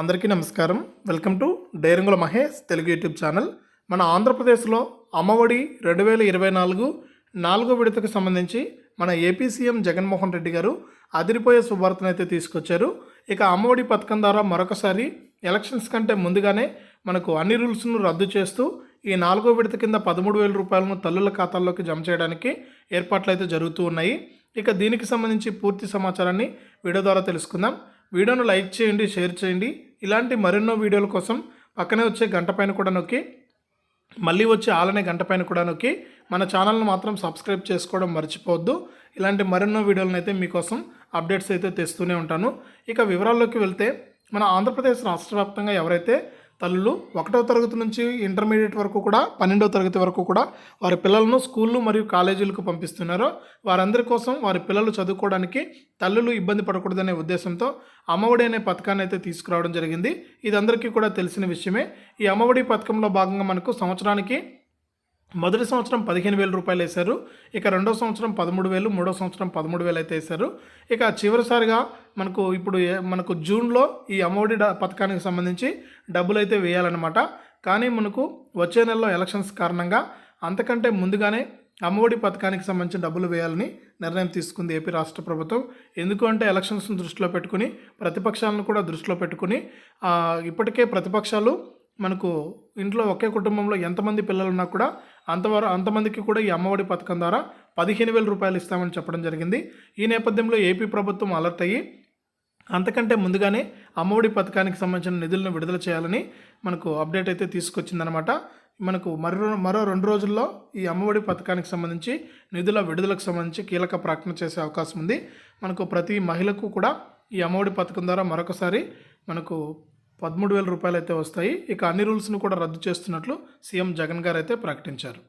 అందరికీ నమస్కారం. Welcome to డైరంగుల మహేష్ తెలుగు యూట్యూబ్ ఛానల్. మన ఆంధ్రప్రదేశ్లో అమ్మఒడి రెండు వేల ఇరవై నాలుగు నాలుగో విడతకు సంబంధించి మన ఏపీ సీఎం జగన్మోహన్ రెడ్డి గారు అదిరిపోయే శుభార్తను అయితే తీసుకొచ్చారు. ఇక అమ్మఒడి పథకం ద్వారా మరొకసారి ఎలక్షన్స్ కంటే ముందుగానే మనకు అన్ని రూల్స్ను రద్దు చేస్తూ ఈ నాలుగో విడత కింద పదమూడు వేల రూపాయలను తల్లుల ఖాతాల్లోకి జమ చేయడానికి ఏర్పాట్లు అయితే జరుగుతూ ఉన్నాయి. ఇక దీనికి సంబంధించి పూర్తి సమాచారాన్ని వీడియో ద్వారా తెలుసుకుందాం. వీడియోను లైక్ చేయండి షేర్ చేయండి. ఇలాంటి మరెన్నో వీడియోల కోసం పక్కనే వచ్చే గంట పైన కూడా నొక్కి మళ్ళీ వచ్చే ఆలనే గంట పైన కూడా నొక్కి మన ఛానల్ను మాత్రం సబ్స్క్రైబ్ చేసుకోవడం మర్చిపోవద్దు. ఇలాంటి మరెన్నో వీడియోలను అయితే మీకోసం అప్డేట్స్ అయితే తెస్తూనే ఉంటాను. ఇక వివరాల్లోకి వెళ్తే మన ఆంధ్రప్రదేశ్ రాష్ట్ర వ్యాప్తంగా ఎవరైతే తల్లులు ఒకటో తరగతి నుంచి ఇంటర్మీడియట్ వరకు కూడా పన్నెండవ తరగతి వరకు కూడా వారి పిల్లలను స్కూళ్ళు మరియు కాలేజీలకు పంపిస్తున్నారు. వారందరి కోసం వారి పిల్లలు చదువుకోవడానికి తల్లులు ఇబ్బంది పడకూడదనే ఉద్దేశంతో అమ్మఒడి అనే పథకాన్ని అయితే తీసుకురావడం జరిగింది. ఇది అందరికీ కూడా తెలిసిన విషయమే. ఈ అమ్మఒడి పథకంలో భాగంగా మనకు సంవత్సరానికి మొదటి సంవత్సరం పదిహేను వేల రూపాయలు వేశారు. ఇక రెండో సంవత్సరం పదమూడు వేలు మూడో సంవత్సరం పదమూడు వేలు అయితే వేశారు. ఇక చివరిసారిగా మనకు ఇప్పుడు మనకు జూన్లో ఈ అమ్మఒడి డ- పథకానికి సంబంధించి డబ్బులు అయితే వేయాలన్నమాట. కానీ మనకు వచ్చే నెలలో ఎలక్షన్స్ కారణంగా అంతకంటే ముందుగానే అమ్మఒడి పథకానికి సంబంధించిన డబ్బులు వేయాలని నిర్ణయం తీసుకుంది ఏపీ రాష్ట్ర ప్రభుత్వం. ఎందుకు అంటే ఎలక్షన్స్ను దృష్టిలో పెట్టుకుని ప్రతిపక్షాలను కూడా దృష్టిలో పెట్టుకుని ఇప్పటికే ప్రతిపక్షాలు మనకు ఇంట్లో ఒకే కుటుంబంలో ఎంతమంది పిల్లలు ఉన్నా కూడా అంతవరకు అంతమందికి కూడా ఈ అమ్మఒడి పథకం ద్వారా పదిహేను వేల రూపాయలు ఇస్తామని చెప్పడం జరిగింది. ఈ నేపథ్యంలో ఏపీ ప్రభుత్వం అలర్ట్ అయ్యి అంతకంటే ముందుగానే అమ్మఒడి పథకానికి సంబంధించిన నిధులను విడుదల చేయాలని మనకు అప్డేట్ అయితే తీసుకొచ్చిందనమాట మనకు మరో మరో రెండు రోజుల్లో ఈ అమ్మఒడి పథకానికి సంబంధించి నిధుల విడుదలకు సంబంధించి కీలక ప్రకటన చేసే అవకాశం ఉంది. మనకు ప్రతి మహిళకు కూడా ఈ అమ్మఒడి పథకం ద్వారా మరొకసారి మనకు పదమూడు వేల రూపాయలు అయితే వస్తాయి. ఇక అన్ని రూల్స్ను కూడా రద్దు చేస్తున్నట్లు సీఎం జగన్ గారు అయితే ప్రకటించారు.